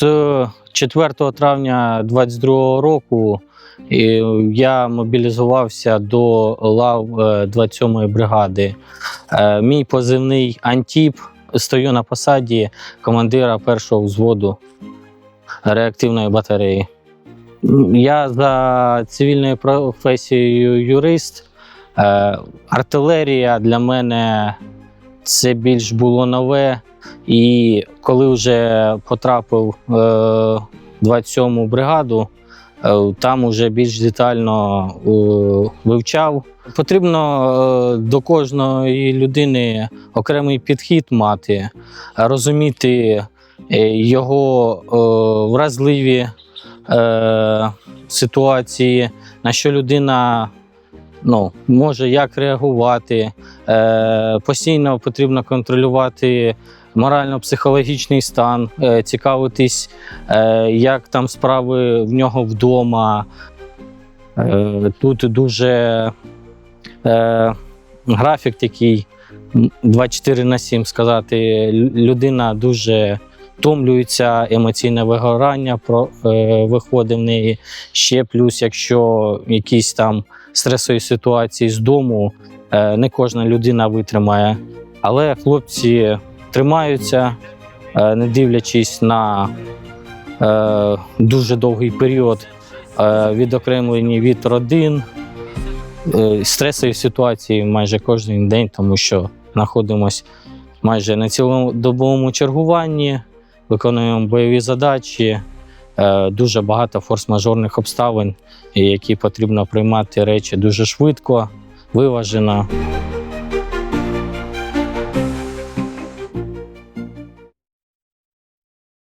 З 4 травня 2022 року е, я мобілізувався до лав е, 27-ї бригади. Е, Мій позивний Антіп. Стою на посаді командира першого взводу реактивної батареї. Я за цивільною професією юрист. Е, Артилерія для мене це більш було нове. І коли вже потрапив е, 27-му бригаду, е, там вже більш детально е, вивчав. Потрібно е, до кожної людини окремий підхід мати, розуміти е, його е, вразливі е, ситуації, на що людина ну, може як реагувати. Е, постійно потрібно контролювати морально-психологічний стан, е, цікавитись, е, як там справи в нього вдома. Е, тут дуже е, графік такий 24 на 7 сказати. Людина дуже втомлюється, емоційне вигорання про, е, виходить в неї. Ще плюс, якщо якісь там стресові ситуації з дому, е, не кожна людина витримає. Але хлопці тримаються, е, не дивлячись на е, дуже довгий період відокремлені від родин, стресові ситуації майже кожен день, тому що знаходимося майже на цілодобовому чергуванні, виконуємо бойові задачі. Е, Дуже багато форс-мажорних обставин, які потрібно приймати речі дуже швидко, виважено.